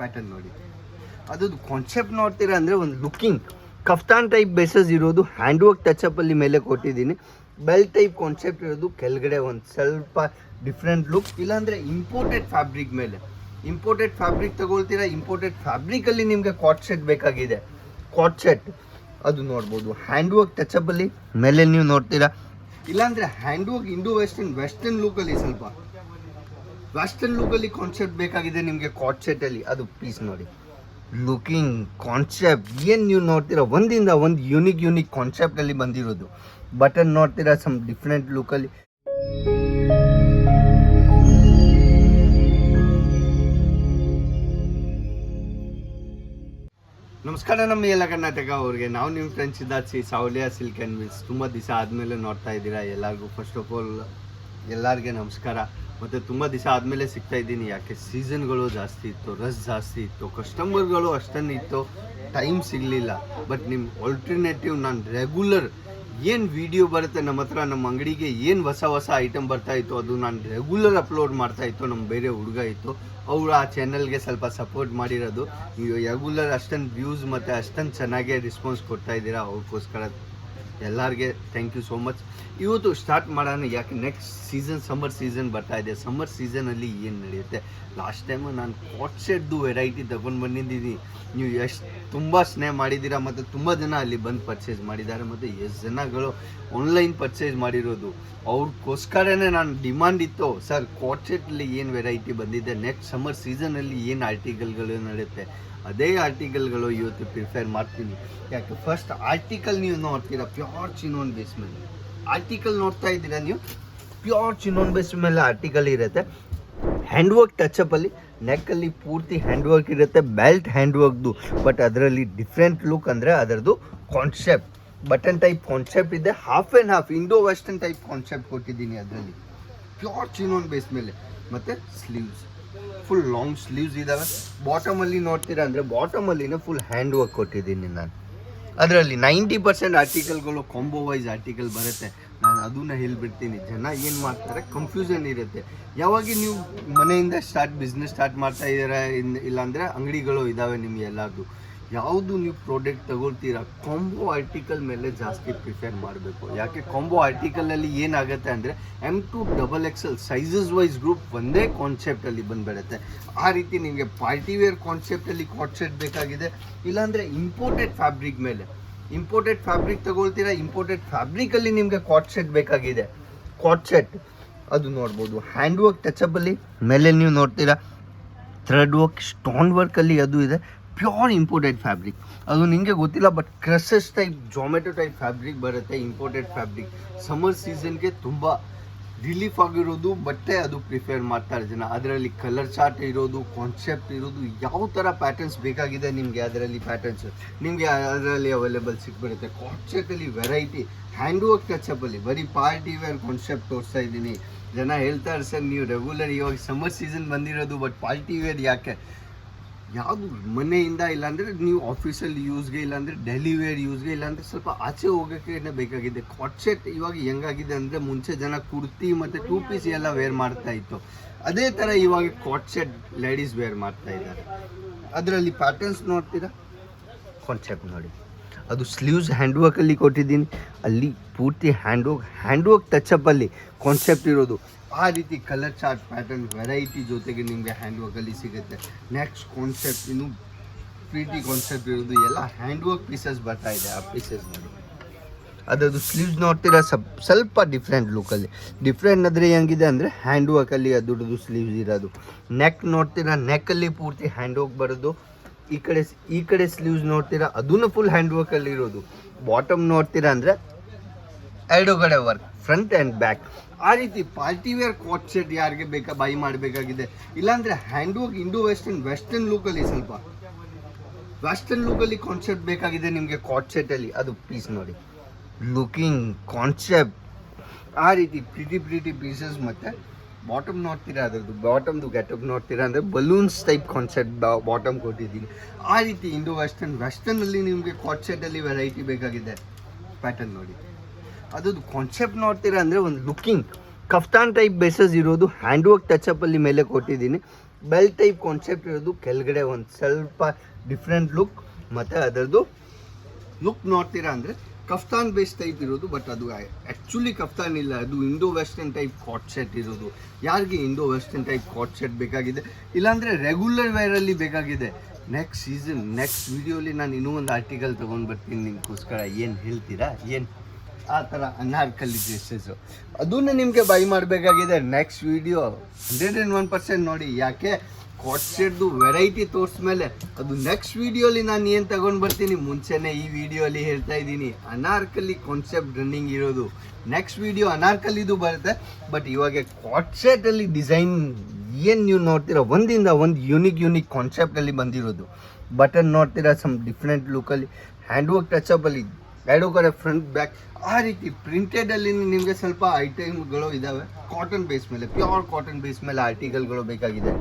Pattern ನೋಡಿ. ಅದು concept ನೋಡ್ತೀರಾ ಅಂದರೆ ಒಂದು ಲುಕಿಂಗ್ ಕಫ್ತಾನ್ ಟೈಪ್ ಬೇಸಸ್ ಇರೋದು ಹ್ಯಾಂಡ್ ವರ್ಕ್ ಟಚಪ್ಪಲ್ಲಿ ಮೇಲೆ ಕೊಟ್ಟಿದ್ದೀನಿ. ಬೆಲ್ ಟೈಪ್ ಕಾನ್ಸೆಪ್ಟ್ ಇರೋದು ಕೆಳಗಡೆ ಒಂದು ಸ್ವಲ್ಪ ಡಿಫ್ರೆಂಟ್ ಲುಕ್ ಇಲ್ಲಾಂದರೆ ಇಂಪೋರ್ಟೆಡ್ ಫ್ಯಾಬ್ರಿಕ್ ಮೇಲೆ. ಇಂಪೋರ್ಟೆಡ್ ಫ್ಯಾಬ್ರಿಕ್ ತಗೊಳ್ತೀರಾ? ಇಂಪೋರ್ಟೆಡ್ ಫ್ಯಾಬ್ರಿಕಲ್ಲಿ ನಿಮಗೆ ಕಾಟ್ ಸೆಟ್ ಬೇಕಾಗಿದೆ. ಕಾಟ್ ಸೆಟ್ ಅದು ನೋಡ್ಬೋದು. ಹ್ಯಾಂಡ್ ವರ್ಕ್ ಟಚಪ್ಪಲ್ಲಿ ಮೇಲೆ ನೀವು ನೋಡ್ತೀರಾ. ಇಲ್ಲಾಂದರೆ hand work Indo western western ಲುಕಲ್ಲಿ ಸ್ವಲ್ಪ. ವೆಸ್ಟರ್ನ್ ಲುಕಲ್ಲಿ ಕಾನ್ಸೆಪ್ಟ್ ಬೇಕಾಗಿದೆ ನಿಮಗೆ ಕಾಟ್ ಸೆಟಲ್ಲಿ ಅದು ಪೀಸ್ ನೋಡಿ. ಲುಕಿಂಗ್ ಕಾನ್ಸೆಪ್ಟ್ ಏನು ನೀವು ನೋಡ್ತೀರಾ? ಒಂದಿಂದ ಒಂದು ಯೂನಿಕ್ ಯೂನಿಕ್ ಕಾನ್ಸೆಪ್ಟಲ್ಲಿ ಬಂದಿರೋದು. ಬಟನ್ ನೋಡ್ತೀರಾ? ಸಮ್ ಡಿಫ್ರೆಂಟ್ ಲುಕಲ್ಲಿ ನಮಸ್ಕಾರ, ನಮ್ಮ ಎಲ್ಲ ಕರ್ನಾಟಕ ಅವ್ರಿಗೆ. ನಾವು ನಿಮ್ಮ friends C Savaliya silk and mills ತುಂಬ ದಿವಸ ಆದಮೇಲೆ ನೋಡ್ತಾ ಇದ್ದೀರಾ ಎಲ್ಲರಿಗೂ. ಫಸ್ಟ್ ಆಫ್ ಆಲ್ ಎಲ್ಲರಿಗೆ ನಮಸ್ಕಾರ. ಮತ್ತು ತುಂಬ ದಿವಸ ಆದಮೇಲೆ ಸಿಗ್ತಾ ಇದ್ದೀನಿ. ಯಾಕೆ? ಸೀಸನ್ಗಳು ಜಾಸ್ತಿ ಇತ್ತು ರಸ್ ಜಾಸ್ತಿ ಇತ್ತು, ಕಸ್ಟಮರ್ಗಳು ಅಷ್ಟನ್ನು ಇತ್ತು, ಟೈಮ್ ಸಿಗಲಿಲ್ಲ. ಬಟ್ ನಿಮ್ಮ ಆಲ್ಟರ್ನೇಟಿವ್ ನಾನು ರೆಗ್ಯುಲರ್ ಏನು ವಿಡಿಯೋ ಬರುತ್ತೆ ನಮ್ಮ ಹತ್ರ, ನಮ್ಮ ಅಂಗಡಿಗೆ ಏನು ಹೊಸ ಹೊಸ ಐಟಮ್ ಬರ್ತಾ ಇತ್ತು, ಅದು ನಾನು ರೆಗ್ಯುಲರ್ ಅಪ್ಲೋಡ್ ಮಾಡ್ತಾ ಇತ್ತು ನಮ್ಮ ಬೇರೆ ಹುಡುಗ ಇತ್ತು. ಅವರು ಆ ಚಾನಲ್ಗೆ ಸ್ವಲ್ಪ ಸಪೋರ್ಟ್ ಮಾಡಿರೋದು. ನೀವು ರೆಗ್ಯುಲರ್ ಅಷ್ಟೊಂದು ವ್ಯೂಸ್ ಮತ್ತು ಅಷ್ಟೊಂದು ಚೆನ್ನಾಗೇ ರೆಸ್ಪಾನ್ಸ್ ಕೊಡ್ತಾ ಇದ್ದೀರಾ, ಅವ್ರಿಗೋಸ್ಕರ ಎಲ್ಲರಿಗೆ ಥ್ಯಾಂಕ್ ಯು ಸೋ ಮಚ್ ಇವತ್ತು ಸ್ಟಾರ್ಟ್ ಮಾಡೋಣ ಯಾಕೆ ನೆಕ್ಸ್ಟ್ ಸೀಸನ್ ಸಮ್ಮರ್ ಸೀಸನ್ ಬರ್ತಾ ಇದೆ. ಸಮ್ಮರ್ ಸೀಸನಲ್ಲಿ ಏನು ನಡೆಯುತ್ತೆ? ಲಾಸ್ಟ್ ಟೈಮು ನಾನು ಕಾಟ್ ಸೆಟ್ದು ವೆರೈಟಿ ತಗೊಂಡು ಬಂದಿದ್ದೀನಿ. ನೀವು ಎಷ್ಟು ತುಂಬ ಸ್ನೇಹ ಮಾಡಿದ್ದೀರಾ ಮತ್ತು ತುಂಬ ಜನ ಅಲ್ಲಿ ಬಂದು ಪರ್ಚೇಸ್ ಮಾಡಿದ್ದಾರೆ ಮತ್ತು ಎಷ್ಟು ಜನಗಳು ಆನ್ಲೈನ್ ಪರ್ಚೇಸ್ ಮಾಡಿರೋದು? ಅವ್ರಿಗೋಸ್ಕರನೇ ನಾನು ಡಿಮ್ಯಾಂಡ್ ಇತ್ತು. ಸರ್ ಕಾಟ್ ಏನು ವೆರೈಟಿ ಬಂದಿದೆ? ನೆಕ್ಸ್ಟ್ ಸಮ್ಮರ್ ಸೀಸನಲ್ಲಿ ಏನು ಆರ್ಟಿಕಲ್ಗಳು ನಡೆಯುತ್ತೆ? ಅದೇ ಆರ್ಟಿಕಲ್ಗಳು ಇವತ್ತು ಪ್ರಿಫೇರ್ ಮಾಡ್ತೀನಿ. ಯಾಕೆ? ಫಸ್ಟ್ ಆರ್ಟಿಕಲ್ ನೀವು ನೋಡ್ತೀರಾ? ಪ್ಯೂರ್ ಚಿನೋನ್ ಬೇಸ್ ಮೇಲೆ. ಆರ್ಟಿಕಲ್ ನೋಡ್ತಾ ಇದ್ದೀರಾ ನೀವು? ಪ್ಯೂರ್ ಚಿನೋನ್ ಬೇಸ್ ಮೇಲೆ ಆರ್ಟಿಕಲ್ ಇರುತ್ತೆ. ಹ್ಯಾಂಡ್ ವರ್ಕ್ ಟಚಪ್ಪಲ್ಲಿ ನೆಕ್ಕಲ್ಲಿ ಪೂರ್ತಿ ಹ್ಯಾಂಡ್ ವರ್ಕ್ ಇರುತ್ತೆ ಬೆಲ್ಟ್ ಹ್ಯಾಂಡ್ ವರ್ಕ್ದು ಬಟ್ ಅದರಲ್ಲಿ ಡಿಫ್ರೆಂಟ್ ಲುಕ್ ಅಂದರೆ ಅದರದ್ದು ಕಾನ್ಸೆಪ್ಟ್ ಬಟನ್ ಟೈಪ್ ಕಾನ್ಸೆಪ್ಟ್ ಇದೆ. Half and half Indo western type concept ಕೊಟ್ಟಿದ್ದೀನಿ ಅದರಲ್ಲಿ. ಪ್ಯೂರ್ ಚಿನೋನ್ ಬೇಸ್ ಮೇಲೆ. ಮತ್ತು ಸ್ಲೀವ್ಸ್ ಫುಲ್ ಲಾಂಗ್ ಸ್ಲೀವ್ಸ್ ಇದ್ದಾವೆ ಬಾಟಮಲ್ಲಿ ನೋಡ್ತೀರಾ ಅಂದರೆ ಬಾಟಮಲ್ಲಿನೇ ಫುಲ್ ಹ್ಯಾಂಡ್ ವರ್ಕ್ ಕೊಟ್ಟಿದ್ದೀನಿ ನಾನು. ಅದರಲ್ಲಿ ನೈಂಟಿ ಪರ್ಸೆಂಟ್ ಆರ್ಟಿಕಲ್ಗಳು ಕಾಂಬೋ ವೈಸ್ ಆರ್ಟಿಕಲ್ ಬರುತ್ತೆ. ನಾನು ಅದನ್ನ ಹೇಳಿಬಿಡ್ತೀನಿ. ಜನ ಏನು ಮಾಡ್ತಾರೆ? ಕನ್ಫ್ಯೂಷನ್ ಇರುತ್ತೆ. ಯಾವಾಗ ನೀವು ಮನೆಯಿಂದ ಸ್ಟಾರ್ಟ್ ಬಿಸ್ನೆಸ್ ಸ್ಟಾರ್ಟ್ ಮಾಡ್ತಾ ಇದ್ದೀರಾ, ಇನ್ ಇಲ್ಲಾಂದರೆ ಅಂಗಡಿಗಳು ಇದ್ದಾವೆ ನಿಮಗೆ ಯಾವುದು ನೀವು ಪ್ರಾಡಕ್ಟ್ ತಗೊಳ್ತೀರಾ ಕಾಂಬೋ ಆರ್ಟಿಕಲ್ ಮೇಲೆ ಜಾಸ್ತಿ ಪ್ರಿಫೇರ್ ಮಾಡಬೇಕು. ಯಾಕೆ ಕಾಂಬೋ ಆರ್ಟಿಕಲಲ್ಲಿ ಏನಾಗುತ್ತೆ ಅಂದರೆ M to double XL sizes wise group ಒಂದೇ ಕಾನ್ಸೆಪ್ಟಲ್ಲಿ ಬಂದುಬಿಡುತ್ತೆ. ಆ ರೀತಿ ನಿಮಗೆ ಪಾರ್ಟಿ ವೇರ್ ಕಾನ್ಸೆಪ್ಟಲ್ಲಿ ಸೆಟ್ ಬೇಕಾಗಿದೆ. ಇಲ್ಲಾಂದರೆ ಇಂಪೋರ್ಟೆಡ್ ಫ್ಯಾಬ್ರಿಕ್ ಮೇಲೆ. ಇಂಪೋರ್ಟೆಡ್ ಫ್ಯಾಬ್ರಿಕ್ ತಗೊಳ್ತೀರಾ ಇಂಪೋರ್ಟೆಡ್ ಫ್ಯಾಬ್ರಿಕಲ್ಲಿ ನಿಮಗೆ ಕಾಟ್ ಸೆಟ್ ಬೇಕಾಗಿದೆ. ಕಾಟ್ ಸೆಟ್ ಅದು ನೋಡ್ಬೋದು. ಹ್ಯಾಂಡ್ ವರ್ಕ್ ಅಲ್ಲಿ, ಮೇಲೆ ನೀವು ನೋಡ್ತೀರಾ ಥ್ರೆಡ್ ವರ್ಕ್ ಸ್ಟೋನ್ ವರ್ಕಲ್ಲಿ ಅದು ಇದೆ. ಪ್ಯೂರ್ ಇಂಪೋರ್ಟೆಡ್ ಫ್ಯಾಬ್ರಿಕ್ ಅದು ನಿಮಗೆ ಗೊತ್ತಿಲ್ಲ but crushes type Zomato type fabric ಬರುತ್ತೆ ಇಂಪೋರ್ಟೆಡ್ ಫ್ಯಾಬ್ರಿಕ್ ಸಮ್ಮರ್ ಸೀಸನ್ಗೆ ತುಂಬ ರಿಲೀಫ್ ಆಗಿರೋದು, ಬಟ್ಟೆ ಅದು ಪ್ರಿಫೇರ್ ಮಾಡ್ತಾರೆ ಜನ. ಅದರಲ್ಲಿ ಕಲರ್ ಚಾರ್ಟ್ ಇರೋದು ಕಾನ್ಸೆಪ್ಟ್ ಇರೋದು, ಯಾವ ಥರ ಪ್ಯಾಟರ್ನ್ಸ್ ಬೇಕಾಗಿದೆ ನಿಮಗೆ ಅದರಲ್ಲಿ ಪ್ಯಾಟರ್ನ್ಸ್ ನಿಮಗೆ ಅದರಲ್ಲಿ ಅವೈಲೇಬಲ್ ಸಿಕ್ಬಿಡುತ್ತೆ. ಕಾನ್ಸೆಪ್ಟಲ್ಲಿ ವೆರೈಟಿ ಹ್ಯಾಂಡ್ ವರ್ಕ್ ಟಚಪ್ಪಲ್ಲಿ ಬರೀ ಪಾರ್ಟಿ ವೇರ್ ಕಾನ್ಸೆಪ್ಟ್ ತೋರಿಸ್ತಾ ಇದ್ದೀನಿ. ಜನ ಹೇಳ್ತಾರೆ ಸರ್, ನೀವು ರೆಗ್ಯುಲರ್ ಇವಾಗ ಸಮ್ಮರ್ ಸೀಸನ್ ಬಂದಿರೋದು ಬಟ್ ಪಾರ್ಟಿ ವೇರ್ ಯಾಕೆ? ಯಾವುದು ಮನೆಯಿಂದ ಇಲ್ಲಾಂದರೆ ನೀವು ಆಫೀಸಲ್ಲಿ ಯೂಸ್ಗೆ ಇಲ್ಲಾಂದರೆ ಡೆಲಿ ವೇರ್ ಯೂಸ್ಗೆ ಇಲ್ಲಾಂದರೆ ಸ್ವಲ್ಪ ಆಚೆ ಹೋಗೋಕ್ಕೆ ಬೇಕಾಗಿದೆ. ಕಾಟ್ ಸೆಟ್ ಇವಾಗ ಹೆಂಗಾಗಿದೆ ಅಂದರೆ ಮುಂಚೆ ಜನ ಕುರ್ತಿ ಮತ್ತು ಟೂ ಪೀಸ್ ಎಲ್ಲ ವೇರ್ ಮಾಡ್ತಾ ಇತ್ತು. ಅದೇ ಥರ ಇವಾಗ ಕಾಟ್ ಸೆಟ್ ಲೇಡೀಸ್ ವೇರ್ ಮಾಡ್ತಾ ಇದ್ದಾರೆ. ಅದರಲ್ಲಿ ಪ್ಯಾಟರ್ನ್ಸ್ ನೋಡ್ತೀರಾ? ಕಾನ್ಸೆಪ್ಟ್ ನೋಡಿ. ಅದು ಸ್ಲೀವ್ಸ್ ಹ್ಯಾಂಡ್ ವರ್ಕಲ್ಲಿ ಕೊಟ್ಟಿದ್ದೀನಿ. ಅಲ್ಲಿ ಪೂರ್ತಿ ಹ್ಯಾಂಡ್ ವರ್ಕ್ ಹ್ಯಾಂಡ್ ವರ್ಕ್ ಟಚಪ್ಪಲ್ಲಿ ಕಾನ್ಸೆಪ್ಟ್ ಇರೋದು. ಆ ರೀತಿ ಕಲರ್ ಚಾರ್ಟ್ ಪ್ಯಾಟರ್ನ್ ವೆರೈಟಿ ಜೊತೆಗೆ ನಿಮಗೆ ಹ್ಯಾಂಡ್ ವರ್ಕಲ್ಲಿ ಸಿಗುತ್ತೆ. ನೆಕ್ಸ್ಟ್ ಕಾನ್ಸೆಪ್ಟ್ ಇನ್ನು ಪ್ರೀತಿ ಕಾನ್ಸೆಪ್ಟ್ ಇರೋದು ಎಲ್ಲ ಹ್ಯಾಂಡ್ ವರ್ಕ್ ಪೀಸಸ್ ಬರ್ತಾ ಇದೆ ಆ ಪೀಸಸ್ ನೋಡಿ ಅದರದ್ದು ಸ್ಲೀವ್ಸ್ ನೋಡ್ತೀರಾ? ಸಪ್, ಸ್ವಲ್ಪ ಡಿಫ್ರೆಂಟ್ ಲುಕ್ಕಲ್ಲಿ ಡಿಫ್ರೆಂಟ್ ಅಂದರೆ ಹೆಂಗಿದೆ ಅಂದರೆ ಹ್ಯಾಂಡ್ ವರ್ಕಲ್ಲಿ ಅದ್ರದ್ದು ಸ್ಲೀವ್ಸ್ ಇರೋದು. ನೆಕ್ ನೋಡ್ತೀರಾ? ನೆಕ್ಕಲ್ಲಿ ಪೂರ್ತಿ ಹ್ಯಾಂಡ್ ವರ್ಕ್ ಬರೋದು. ಈ ಕಡೆ ಈ ಕಡೆ ಸ್ಲೀವ್ಸ್ ನೋಡ್ತೀರಾ? ಅದನ್ನು ಫುಲ್ ಹ್ಯಾಂಡ್ ವರ್ಕಲ್ಲಿ ಇರೋದು. ಬಾಟಮ್ ನೋಡ್ತೀರಾ ಅಂದರೆ ಎರಡು ಕಡೆ ವರ್ಕ್ ಫ್ರಂಟ್ ಆ್ಯಂಡ್ ಬ್ಯಾಕ್ ಆ ರೀತಿ ಪಾರ್ಟಿ ವೇರ್ ಕಾಟ್ ಸೆಟ್ ಯಾರಿಗೆ ಬೇಕಾ ಬೈ ಮಾಡಬೇಕಾಗಿದೆ. ಇಲ್ಲಾಂದರೆ ಹ್ಯಾಂಡ್ ಇಂಡೋ ವೆಸ್ಟರ್ನ್ ವೆಸ್ಟರ್ನ್ ಲುಕಲ್ಲಿ ಸ್ವಲ್ಪ. ವೆಸ್ಟರ್ನ್ ಲುಕಲ್ಲಿ ಕಾನ್ಸೆಪ್ಟ್ ಬೇಕಾಗಿದೆ ನಿಮಗೆ ಕಾಟ್ ಸೆಟಲ್ಲಿ ಅದು ಪೀಸ್ ನೋಡಿ. ಲುಕಿಂಗ್ ಕಾನ್ಸೆಪ್ಟ್ ಆ ರೀತಿ ಪ್ರಿಟಿ ಪ್ರಿಟಿ ಪೀಸಸ್ ಮತ್ತು ಬಾಟಮ್ ನೋಡ್ತೀರಾ ಅದರದ್ದು ಬಾಟಮ್ದು ಗೆಟಪ್ ನೋಡ್ತೀರಾ ಅಂದರೆ ಬಲೂನ್ಸ್ ಟೈಪ್ ಕಾನ್ಸೆಪ್ಟ್ ಬಾಟಮ್ ಕೊಟ್ಟಿದ್ದೀನಿ. ಆ ರೀತಿ ಇಂಡೋ ವೆಸ್ಟರ್ನ್ ವೆಸ್ಟರ್ನಲ್ಲಿ ನಿಮಗೆ ಕಾಟ್ ಸೆಟಲ್ಲಿ ವೆರೈಟಿ ಬೇಕಾಗಿದೆ. ಪ್ಯಾಟರ್ನ್ ನೋಡಿ. ಅದೊಂದು ಕಾನ್ಸೆಪ್ಟ್ ನೋಡ್ತೀರಾ ಅಂದರೆ ಒಂದು ಲುಕಿಂಗ್ ಕಫ್ತಾನ್ ಟೈಪ್ ಬೇಸಸ್ ಇರೋದು ಹ್ಯಾಂಡ್ ವರ್ಕ್ ಟಚಪ್ಪಲ್ಲಿ ಮೇಲೆ ಕೊಟ್ಟಿದ್ದೀನಿ. ಬೆಲ್ ಟೈಪ್ ಕಾನ್ಸೆಪ್ಟ್ ಇರೋದು, ಕೆಳಗಡೆ ಒಂದು ಸ್ವಲ್ಪ ಡಿಫ್ರೆಂಟ್ ಲುಕ್ ಮತ್ತು ಅದರದ್ದು ಲುಕ್ ನೋಡ್ತೀರಾ ಅಂದರೆ ಕಫ್ತಾನ್ ಬೇಸ್ ಟೈಪ್ ಇರೋದು ಬಟ್ ಅದು ಆ್ಯಕ್ಚುಲಿ ಕಫ್ತಾನ್ ಇಲ್ಲ. ಅದು Indo western type cot set ಇರೋದು. ಯಾರಿಗೆ Indo western type cot set ಬೇಕಾಗಿದೆ? ಇಲ್ಲಾಂದರೆ ರೆಗ್ಯುಲರ್ ವೇರಲ್ಲಿ ಬೇಕಾಗಿದೆ. ನೆಕ್ಸ್ಟ್ ಸೀಸನ್ ನೆಕ್ಸ್ಟ್ ವಿಡಿಯೋಲಿ ನಾನು ಇನ್ನೂ ಒಂದು ಆರ್ಟಿಕಲ್ ತೊಗೊಂಡು ಬರ್ತೀನಿ ನಿಮಗೋಸ್ಕರ. ಏನು ಹೇಳ್ತೀರಾ? ಏನು ಆ ಥರ ಅನಾರ್ಕಲಿ ಡ್ರೆಸ್ಸಸ್ಸು ಅದನ್ನು ನಿಮಗೆ ಬೈ ಮಾಡಬೇಕಾಗಿದೆ next video hundred and one percent ನೋಡಿ, ಯಾಕೆ ಕಾಟ್ಸೆಟ್ದು ವೆರೈಟಿ ತೋರಿಸ್ಮೇಲೆ ಅದು ನೆಕ್ಸ್ಟ್ ವಿಡಿಯೋಲಿ ನಾನು ಏನು ತಗೊಂಡು ಬರ್ತೀನಿ? ಮುಂಚೆನೇ ಈ ವಿಡಿಯೋಲಿ ಹೇಳ್ತಾ ಇದ್ದೀನಿ, ಅನಾರ್ಕಲಿ ಕಾನ್ಸೆಪ್ಟ್ ರನ್ನಿಂಗ್ ಇರೋದು. ನೆಕ್ಸ್ಟ್ ವಿಡಿಯೋ ಅನಾರ್ಕಲಿದು ಬರುತ್ತೆ ಬಟ್ ಇವಾಗ ಕಾಟ್ಸೆಟಲ್ಲಿ ಡಿಸೈನ್ ಏನು ನೀವು ನೋಡ್ತೀರಾ? ಒಂದಿಂದ ಒಂದು ಯುನಿಕ್ ಯುನಿಕ್ ಕಾನ್ಸೆಪ್ಟಲ್ಲಿ ಬಂದಿರೋದು. ಬಟನ್ ನೋಡ್ತೀರಾ? ಸಮ್ ಡಿಫ್ರೆಂಟ್ ಲುಕಲ್ಲಿ ಹ್ಯಾಂಡ್ ವರ್ಕ್ ಟಚಪ್ಪಲ್ಲಿ ಎರಡು ಕಡೆ ಫ್ರಂಟ್ ಬ್ಯಾಕ್ ಆ ರೀತಿ ಪ್ರಿಂಟೆಡಲ್ಲಿ ನಿಮಗೆ ಸ್ವಲ್ಪ ಐಟಮ್ಗಳು ಇದ್ದಾವೆ ಕಾಟನ್ ಬೇಸ್ ಮೇಲೆ ಪ್ಯೂರ್ ಕಾಟನ್ ಬೇಸ್ ಮೇಲೆ ಆರ್ಟಿಕಲ್ಗಳು ಬೇಕಾಗಿದೆ.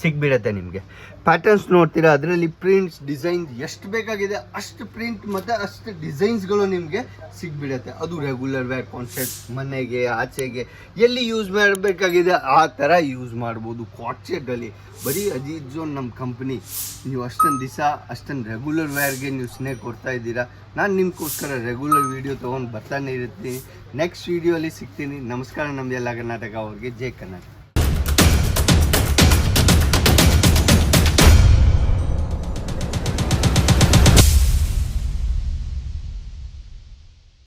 ಸಿಗ್ಬಿಡತ್ತೆ ನಿಮಗೆ. ಪ್ಯಾಟರ್ನ್ಸ್ ನೋಡ್ತೀರಾ, ಅದರಲ್ಲಿ ಪ್ರಿಂಟ್ಸ್ ಡಿಸೈನ್ಸ್ ಎಷ್ಟು ಬೇಕಾಗಿದೆ, ಅಷ್ಟು ಪ್ರಿಂಟ್ ಮತ್ತು ಅಷ್ಟು ಡಿಸೈನ್ಸ್ಗಳು ನಿಮಗೆ ಸಿಗ್ಬಿಡತ್ತೆ. ಅದು ರೆಗ್ಯುಲರ್ ವೇರ್ ಕಾನ್ಸೆಪ್ಟ್ ಮನೆಗೆ, ಆಚೆಗೆ, ಎಲ್ಲಿ ಯೂಸ್ ಮಾಡಬೇಕಾಗಿದೆ, ಆ ಥರ ಯೂಸ್ ಮಾಡ್ಬೋದು. ಕಾಟ್ಸೆಟ್ಟಲ್ಲಿ ಬರೀ ಅಜೀಜ್ ಜೋನ್ ನಮ್ಮ ಕಂಪ್ನಿ ನೀವು ಅಷ್ಟೊಂದು ದಿವಸ ಅಷ್ಟೊಂದು ರೆಗ್ಯುಲರ್ ವೇರ್ಗೆ ನೀವು ಸ್ನೇಹ ಕೊಡ್ತಾ ಇದ್ದೀರಾ. ನಾನು ನಿಮಗೋಸ್ಕರ ರೆಗ್ಯುಲರ್ ವೀಡಿಯೋ ತೊಗೊಂಡು ಬರ್ತಾನೆ ಇರ್ತೀನಿ. ನೆಕ್ಸ್ಟ್ ವೀಡಿಯೋಲಿ ಸಿಗ್ತೀನಿ. ನಮಸ್ಕಾರ ನಮ್ದೆಲ್ಲ ಕರ್ನಾಟಕ ಅವ್ರಿಗೆ. ಜೈ ಕರ್ನಾಟಕ.